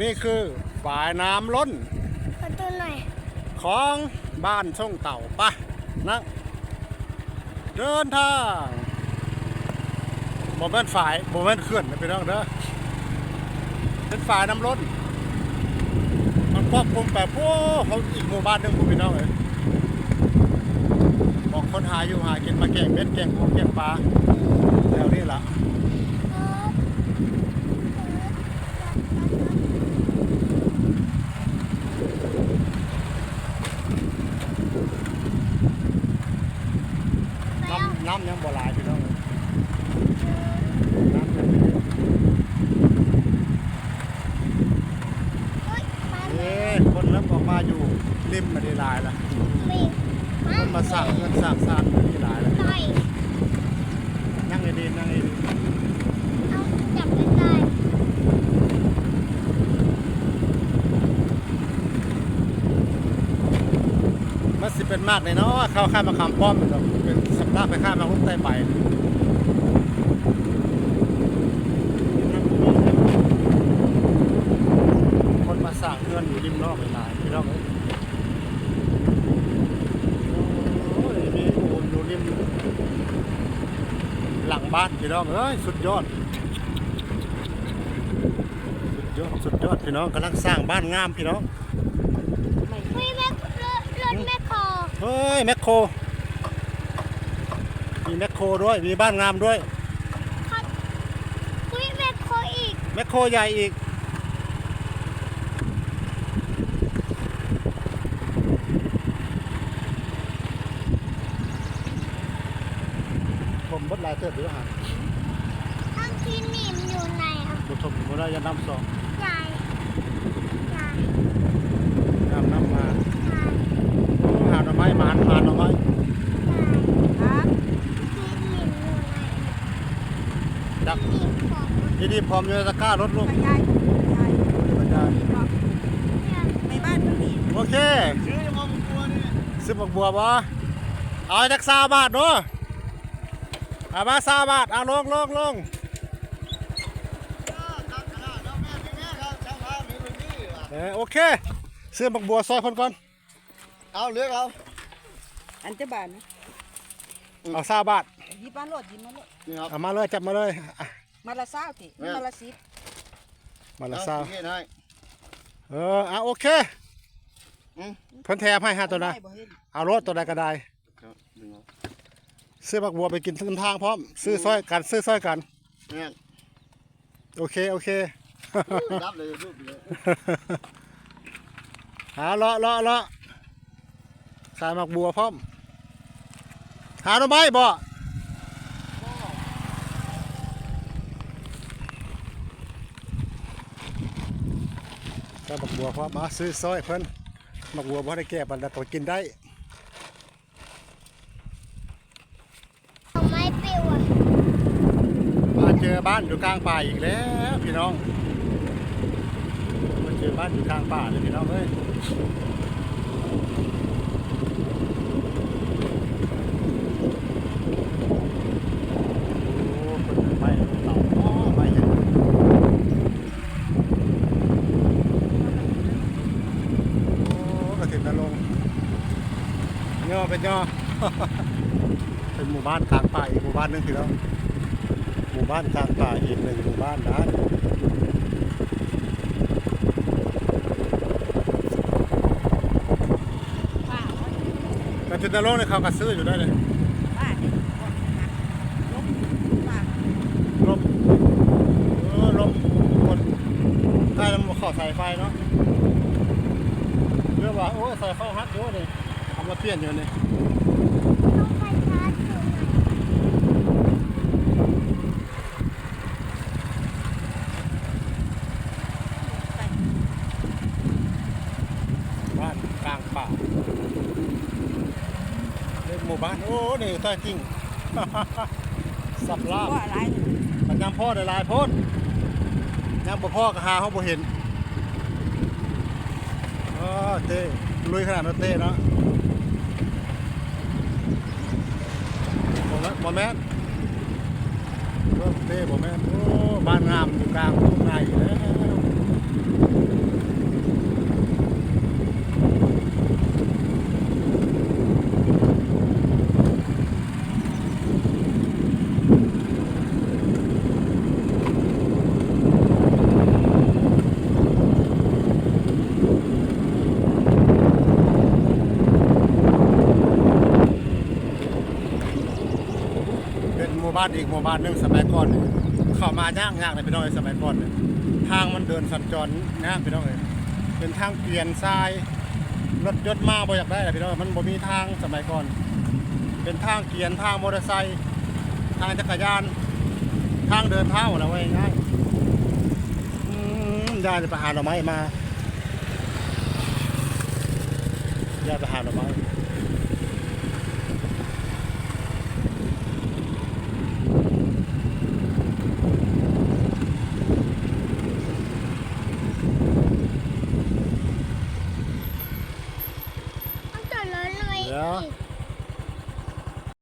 นี่คือฝายน้ำล้นประตูหน่อยของบ้านช่องเต่าปะนะเดินทางบ่แม่นฝายบ่แม่นเขื่อนนะพี่น้องเด้อเป็นฝายน้ำล้น มันครอบคลุมแบบโอ้เขาอีกหมู่บ้านหนึงพี่น้องเลยบอกคนหาอยู่หากินมาแกงเบ็ดแกงกุ้งแกงปลาแถวนี้ล่ะ น้ำน้ำยังบ่หลายพี่น้องเลยน้ำยังไม่เยอะเฮ้ยมาเอ๊ะคนเริ่มออกมาอยู่ริมมาดีหลายละมีคนมาสร้างเงินสร้างซานมาดีหลายละไก่นั่งดีๆนั่งดีเอาจับเป็นไก่ๆมันสิเป็นมากเลยเนาะเข้าข้ามมาคำป้อมเนาะเป็นสำนักไปข้ามมาลุกใต้ไปคนมาสร้างเงินอยู่ริมนอกหลายพี่น้องเอ้ยโอ้ยมีโอนอยู่ริมหลังบ้านพี่น้องเอ้ยสุดยอดสุดยอดสุดยอดพี่น้องกำลังสร้างบ้านงามพี่น้องมีแม่รถรถแม่คอเฮ้ยแมคโคร มีแมคโครด้วย มีบ้านงามด้วย ครับมีแม่คออีก แมคโครใหญ่อีก ผมบดหลายเติบหรือหาทั้งที่หนีมอยู่ไหนอะบุทมบุได้ยันน้ำสองยายยาย น้ำน้ำมา ยาย หาหน่อไม้หมานหมานหน่อไม้ ครับที่หนีมอยู่ไหน ดัก หนีมของ พร้อมอยู่ในตะกร้ารถลูกยายยายบรรยายเนี่ยในบ้านเพิ่งมีโอเค ซื้อบักบัวนี่ซื้อบักบัวบ่เอาจักซาบาทเนาะเอามาซาบาทเอาลงลงลงเออโอเคซื้อบักบัวซอยคนก่อน เอาเลือกเอาอันจะบานนะเอาซาบาทหยิบมาโลดหยิบมาโลดนี่ครับเอามาเลยจับมาเลยอะ มาละเศร้าสินี่มาละสิบมาละซาเอเฮ็ดให้เออเอาโอเคอืมเพิ่นแถมให้ห้าตัวนะไม่บ่เห็นเอารถตัวใดก็ได้ครับดึงเอาซื้อบักบัวไปกินทั้งทางพร้อมซื้อซอยกันซื้อซอยกันเนี่ยโอเคโอเครับเลยรูปเลยหาเลาะเลาะเลาะขายหมักบัวพร้อม หาหน่อไม้บ่ ขายหมักบัวพร้อมมาซื้อซอยเพิ่นหมักบัวบ่ได้แก่ปันแต่ตัวกินได้ของไม้ปิวอะมาเจอบ้านอยู่กลางป่าอีกแล้วพี่น้องมาเจอบ้านอยู่กลางป่าเลยพี่น้องเอ้ยโอ้คนไม่เต่าอ๋อไม่เห็นโอ้กระถิ่นนรงค์ ย่อเป็นย่อ เป็นหมู่บ้านกลางป่าอีกหมู่บ้านหนึงพี่น้องหมู่บ้านกลางป่าอีกหนึ่งหมู่บ้านนะแต่จุดนรกเนี่ยเขาก็ซื้ออยู่ได้เลยบ้านเนี่ยบ่นะลบบ้านลมเออลมคนใต้ลมขอสายไฟเนาะเรื่องว่าโอ้ยสายไฟฮักเยอะเลยเอา มาเปลี่ยนอยู่นี่ต้องไปชาร์จอยู่ไหนบ้านกลางป่าเรียกหมู่บ้าน โอ้นี่ใต้จริง สับลาบก็อะไรมันยำพ่อได้หลายโพดยำบ่พ่อก็หาเขาบ่เห็นเออเต้ลุยขนาดนั้นเต้เนาะ แม่นบ่แม่นเพิ่มเต้บ่แม่นโอ้บ้านงามอยู่กลางทุ่งนาอยู่แล้ว บ้านอีกหมู่บ้านหนึงสมัยก่อนนี่เข้ามายากยากเลยพี่น้องเอ้ยสมัยก่อนเนี่ยทางมันเดินสัญจรยากพี่น้องเอ้ยเป็นทางเกวียนทรายรถยนต์มาบ่อยากได้เลยพี่น้องเอ้ยมันบ่มีทางสมัยก่อน เป็นทางเกวียนทางมอเตอร์ไซค์ทางจักรยาน ทางเดินเท้าอะไรไว้ง่ายอืมยายจะไปหาหน่อไม้มายายไปหาหน่อไม้